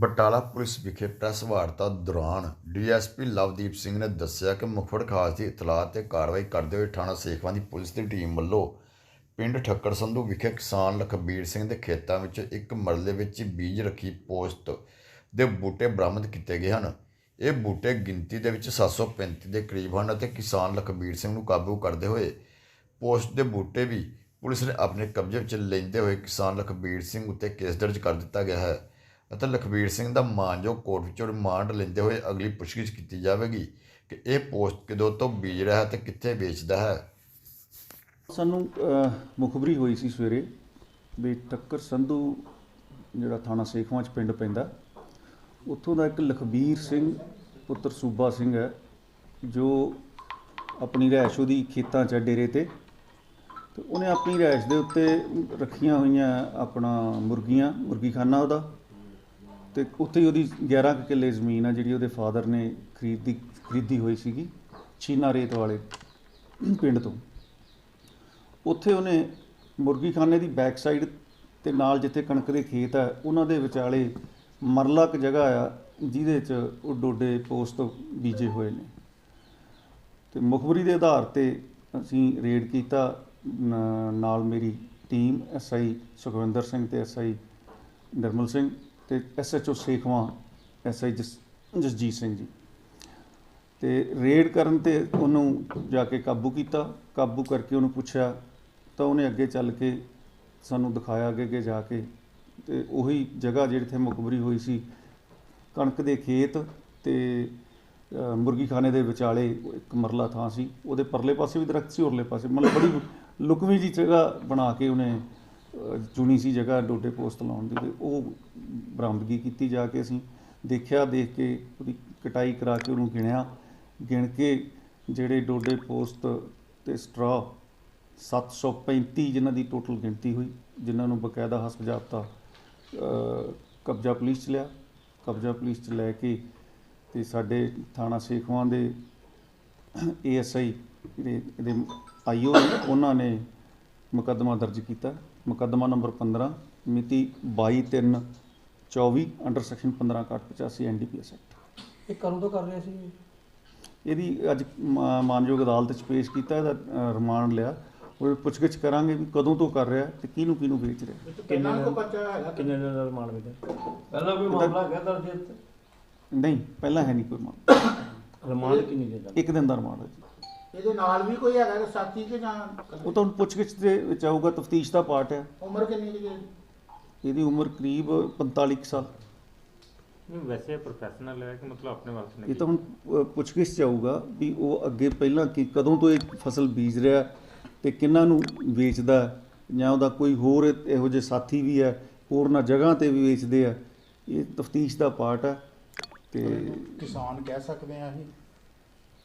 Batala police ਵਿਖੇ press ਵਾਰਤਾ ਦੌਰਾਨ ਡੀਐਸਪੀ ਲਵਦੀਪ ਸਿੰਘ ਨੇ ਦੱਸਿਆ ਕਿ ਮੁਖਬਰ ਖਾਸ ਦੀ ਇਤਲਾਹ ਤੇ ਕਾਰਵਾਈ ਕਰਦੇ ਹੋਏ ਥਾਣਾ ਸੇਖਵਾਂ ਦੀ ਪੁਲਿਸ ਦੀ ਟੀਮ ਵੱਲੋਂ ਪਿੰਡ ਠੱਕਰ ਸੰਧੂ ਵਿਖੇ ਕਿਸਾਨ ਲਖਬੀਰ ਸਿੰਘ ਦੇ ਖੇਤਾਂ ਵਿੱਚ ਇੱਕ ਮਰਲੇ ਵਿੱਚ ਬੀਜ ਰੱਖੀ ਪੋਸਟ ਦੇ ਬੂਟੇ ਬਰਾਮਦ ਕੀਤੇ ਗਏ ਹਨ। ਇਹ ਬੂਟੇ ਗਿਣਤੀ ਦੇ ਵਿੱਚ 735 ਦੇ ਕਰੀਬ ਹਨ ਅਤੇ ਕਿਸਾਨ ਲਖਬੀਰ ਸਿੰਘ ਨੂੰ ਕਾਬੂ ਕਰਦੇ ਹੋਏ ਪੋਸਟ ਦੇ ਬੂਟੇ ਵੀ ਪੁਲਿਸ ਨੇ ਆਪਣੇ ਕਬਜ਼ੇ ਵਿੱਚ ਲੈਂਦੇ ਹੋਏ ਕਿਸਾਨ ਲਖਬੀਰ ਸਿੰਘ ਉੱਤੇ ਕੇਸ ਦਰਜ ਕਰ ਦਿੱਤਾ ਗਿਆ ਹੈ। ਅਤੇ ਲਖਬੀਰ ਸਿੰਘ ਦਾ ਮਾਨਜੋ ਕੋਰਟ ਵਿੱਚੋਂ ਰਿਮਾਂਡ ਲੈਂਦੇ ਹੋਏ ਅਗਲੀ ਪੁੱਛਗਿੱਛ ਕੀਤੀ ਜਾਵੇਗੀ ਕਿ ਇਹ ਪੋਸਟ ਕਿਦੋਂ ਤੋਂ ਬੀਜ ਰਿਹਾ ਹੈ ਤੇ ਕਿੱਥੇ ਵੇਚਦਾ ਹੈ। ਸਾਨੂੰ ਮੁਖਬਰੀ ਹੋਈ ਸੀ ਸਵੇਰੇ ਵੀ ਟੱਕਰ ਸੰਧੂ ਜਿਹੜਾ ਥਾਣਾ ਸੇਖਵਾਂ ਚ ਪਿੰਡ ਪੈਂਦਾ, ਉੱਥੋਂ ਦਾ ਇੱਕ ਲਖਬੀਰ ਸਿੰਘ ਪੁੱਤਰ ਸੂਬਾ ਸਿੰਘ ਹੈ, ਜੋ ਆਪਣੀ ਰਿਹਾਇਸ਼ ਉਹਦੀ ਖੇਤਾਂ 'ਚ ਡੇਰੇ ਤੇ ਤੇ ਉਹਨੇ ਆਪਣੀ ਰਿਹਾਇਸ਼ ਦੇ ਉੱਤੇ ਰੱਖੀਆਂ ਹੋਈਆਂ ਆਪਣਾ ਮੁਰਗੀਆਂ, ਮੁਰਗੀਖਾਨਾ ਉਹਦਾ ਤੇ ਉੱਥੇ ਹੀ ਉਹਦੀ 11 ਕੁ ਕਿੱਲੇ ਜ਼ਮੀਨ ਆ ਜਿਹੜੀ ਉਹਦੇ ਫਾਦਰ ਨੇ ਖਰੀਦੀ ਖਰੀਦੀ ਹੋਈ ਸੀਗੀ ਛੀਨਾ ਰੇਤ ਵਾਲੇ ਪਿੰਡ ਤੋਂ। ਉੱਥੇ ਉਹਨੇ ਮੁਰਗੀਖਾਨੇ ਦੀ ਬੈਕ ਸਾਈਡ ਤੇ ਨਾਲ ਜਿੱਥੇ ਕਣਕ ਦੇ ਖੇਤ ਆ, ਉਹਨਾਂ ਦੇ ਵਿਚਾਲੇ ਮਰਲਾ ਇੱਕ ਜਗ੍ਹਾ ਆ, ਜਿਹਦੇ 'ਚ ਉਹ ਡੋਡੇ ਪੋਸਟ ਬੀਜੇ ਹੋਏ ਨੇ। ਤੇ ਮੁਖਬਰੀ ਦੇ ਆਧਾਰ ਤੇ ਅਸੀਂ ਰੇਡ ਕੀਤਾ ਨਾਲ ਮੇਰੀ ਟੀਮ ਐਸਆਈ ਸੁਖਵਿੰਦਰ ਸਿੰਘ ਤੇ ਐਸਆਈ ਨਿਰਮਲ ਸਿੰਘ। ਤੇ ਐਸਐਚਓ ਸੇਖਵਾਂ ਐਸਆਈ ਜਸਜੀਤ ਸਿੰਘ ਜੀ। ਤੇ ਰੇਡ ਕਰਨ ਤੇ ਉਹਨੂੰ ਜਾ ਕੇ ਕਾਬੂ ਕੀਤਾ ਕਾਬੂ ਕਰਕੇ ਉਹਨੂੰ ਪੁੱਛਿਆ ਤਾਂ ਉਹਨੇ ਅੱਗੇ ਚੱਲ ਕੇ ਸਾਨੂੰ ਦਿਖਾਇਆ ਅੱਗੇ ਅੱਗੇ ਜਾ ਕੇ। ਤੇ ਉਹੀ ਜਗ੍ਹਾ ਜਿਹੜੀ ਤੇ ਮੁਖਬਰੀ ਹੋਈ ਸੀ ਕਣਕ ਦੇ ਖੇਤ ਤੇ ਅ, ਮੁਰਗੀਖਾਨੇ ਦੇ ਵਿਚਾਲੇ ਇੱਕ ਮਰਲਾ ਥਾਂ ਸੀ। ਉਹਦੇ ਪਰਲੇ ਪਾਸੇ ਵੀ ਦਰਖਤ ਸੀ ਉਰਲੇ ਪਾਸੇ ਮਤਲਬ ਬੜੀ ਲੁਕਵੀਂ ਜੀ ਜਗ੍ਹਾ ਬਣਾ ਕੇ ਉਹਨੇ ਚੁਣੀ ਸੀ ਜਗ੍ਹਾ ਡੋਡੇ ਪੋਸਟ ਲਾਉਣ ਦੀ ਤੇ ਉਹ ਬਰਾਮਦਗੀ ਕੀਤੀ ਜਾ ਕੇ ਅਸੀਂ ਦੇਖਿਆ, ਦੇਖ ਕੇ ਉਹਦੀ ਕਟਾਈ ਕਰਾ ਕੇ ਉਹਨੂੰ ਗਿਣਿਆ। ਗਿਣ ਕੇ ਜਿਹੜੇ ਡੋਡੇ ਪੋਸਟ ਤੇ ਸਟਰਾ 735 ਜਿਨ੍ਹਾਂ ਦੀ ਟੋਟਲ ਗਿਣਤੀ ਹੋਈ, ਜਿਨ੍ਹਾਂ ਨੂੰ ਬਕਾਇਦਾ ਹਸਪ ਕਬਜ਼ਾ ਪੁਲਿਸ ਚ ਲਿਆ। ਕਬਜ਼ਾ ਪੁਲਿਸ ਚ ਲੈ ਕੇ ਤੇ ਸਾਡੇ ਥਾਣਾ ਸੇਖਵਾਂ ਦੇ ਏਐਸਆਈ, ਜਿਹੜੇ ਇਹਦੇ ਆਈਓ ਉਹਨਾਂ ਨੇ ਮੁਕੱਦਮਾ ਦਰਜ ਕੀਤਾ। ਮੁਕੱਦਮਾ ਨੰਬਰ 15 ਮਿਤੀ 22/3/24 ਅੰਡਰ ਸੈਕਸ਼ਨ 15/85 ਐਨਡੀਪੀਐਸ ਐਕਟ। ਇਹ ਕਦੋਂ ਤੋਂ ਕਰ ਰਹੇ ਸੀ ਇਹਦੀ ਅੱਜ ਮਾਨਯੋਗ ਅਦਾਲਤ 'ਚ ਪੇਸ਼ ਕੀਤਾ ਇਹਦਾ ਰਿਮਾਂਡ ਲਿਆ। ਉਹ ਪੁੱਛਗਿੱਛ ਕਰਾਂਗੇ ਵੀ ਕਦੋਂ ਤੋਂ ਕਰ ਰਿਹਾ ਤੇ ਕਿਹਨੂੰ ਕਿਹਨੂੰ ਵੇਚ ਰਿਹਾ। ਕਿੰਨਾ ਕੋ ਬੱਚਾ ਹੈਗਾ? ਕਿੰਨੇ ਦਿਨ ਦਾ ਰਿਮਾਂਡ ਮਿਲਿਆ? ਪਹਿਲਾਂ ਕੋਈ ਮਾਮਲਾ ਹੈਗਾ ਦਰਜ? ਨਹੀਂ ਪਹਿਲਾਂ ਹੈ ਨਹੀਂ ਕੋਈ ਮਾਮਲਾ। ਰਿਮਾਂਡ ਕਿੰਨੀ ਦਿਨ ਦਾ? ਇੱਕ ਦਿਨ ਦਾ ਰਿਮਾਂਡ ਹੈ ਜੀ। ਇਹਦੇ ਨਾਲ ਵੀ ਕੋਈ ਹੈਗਾ ਕਿ ਸਾਥੀ ਕਿ ਜਾਂ ਉਹ ਤਾਂ ਹੁਣ ਪੁੱਛਗਿੱਛ ਦੇ ਵਿੱਚ ਆਊਗਾ ਤਫਤੀਸ਼ ਦਾ ਪਾਰਟ ਹੈ। ਉਮਰ ਕਿੰਨੀ ਦੀ ਹੈ ਇਹਦੀ? ਉਮਰ ਕਰੀਬ 45 ਕੁ ਸਾਲ। ਨਹੀਂ ਵੈਸੇ ਪ੍ਰੋਫੈਸ਼ਨਲ ਹੈ ਕਿ ਮਤਲਬ ਆਪਣੇ ਵਾਸਤੇ ਇਹ ਤਾਂ ਹੁਣ ਅ, ਪੁੱਛਗਿੱਛ ਚ ਆਊਗਾ ਵੀ ਉਹ ਅੱਗੇ ਪਹਿਲਾਂ ਕਿ ਕਦੋਂ ਤੋਂ ਇਹ ਫਸਲ ਬੀਜ ਰਿਹਾ ਤੇ ਕਿੰਨਾਂ ਨੂੰ ਵੇਚਦਾ ਜਾਂ ਉਹਦਾ ਕੋਈ ਹੋਰ ਇਹ- ਇਹੋ ਜਿਹੇ ਸਾਥੀ ਵੀ ਹੈ ਹੋਰਨਾਂ ਜਗ੍ਹਾ ਤੇ ਵੀ ਵੇਚਦੇ ਆ। ਇਹ ਤਫਤੀਸ਼ ਦਾ ਪਾਰਟ ਹੈ ਤੇ ਕਿਸਾਨ ਕਹਿ ਸਕਦੇ ਆ ਅਸੀਂ।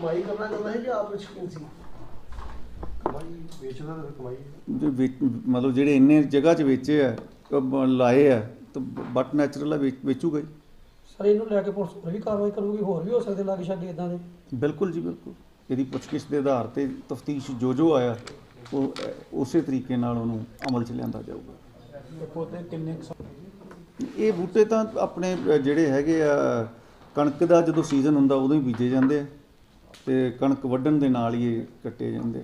ਕਮਾਈ ਕਰਨਾ ਚਾਹੁੰਦਾ ਹੈ ਜਾਂ ਆਪ ਵਿੱਚ ਸ਼ੌਕੀਨ ਸੀ? ਕਮਾਈ ਵੇਚਦਾ ਤਾਂ ਕਮਾਈ ਜੋ ਵੇਚ- ਮਤਲਬ ਜਿਹੜੇ ਇੰਨੇ ਜਗ੍ਹਾ 'ਚ ਵੇਚੇ ਆ ਅਹ ਬ- ਲਾਏ ਆ ਤਾਂ ਬਟ ਨੈਚੁਰਲ ਆ ਵੇਚ- ਵੇਚੂਗਾ ਹੀ ਸਰ ਇਹਨੂੰ ਲੈ ਕੇ ਪੁਲਿਸ ਹੋਰ ਵੀ ਕਾਰਵਾਈ ਕਰੂਗੀ ਹੋਰ ਵੀ ਹੋ ਸਕਦੇ ਲਾਗੇ ਛਾਗੇ ਇਦਾਂ ਦੇ? ਬਿਲਕੁਲ ਜੀ ਬਿਲਕੁਲ। ਇਹਦੀ ਪੁੱਛਗਿੱਛ ਦੇ ਆਧਾਰ ਤੇ ਤਫਤੀਸ਼ ਜੋ ਜੋ ਆਇਆ ਉਹ ਅਹ, ਉਸੇ ਤਰੀਕੇ ਨਾਲ ਉਹਨੂੰ ਅਮਲ 'ਚ ਲਿਆਂਦਾ ਜਾਊਗਾ। ਪੌਦੇ ਕਿੰਨੇ ਇਹ ਬੂਟੇ ਤਾਂ ਆਪਣੇ ਅਹ, ਜਿਹੜੇ ਹੈਗੇ ਆ ਕਣਕ ਦਾ ਜਦੋਂ ਸੀਜ਼ਨ ਹੁੰਦਾ ਉਦੋਂ ਹੀ ਬੀਜੇ ਜਾਂਦੇ ਆ। ਤੇ ਕਣਕ ਵੱਢਣ ਦੇ ਨਾਲ ਹੀ ਇਹ ਕੱਟੇ ਜਾਂਦੇ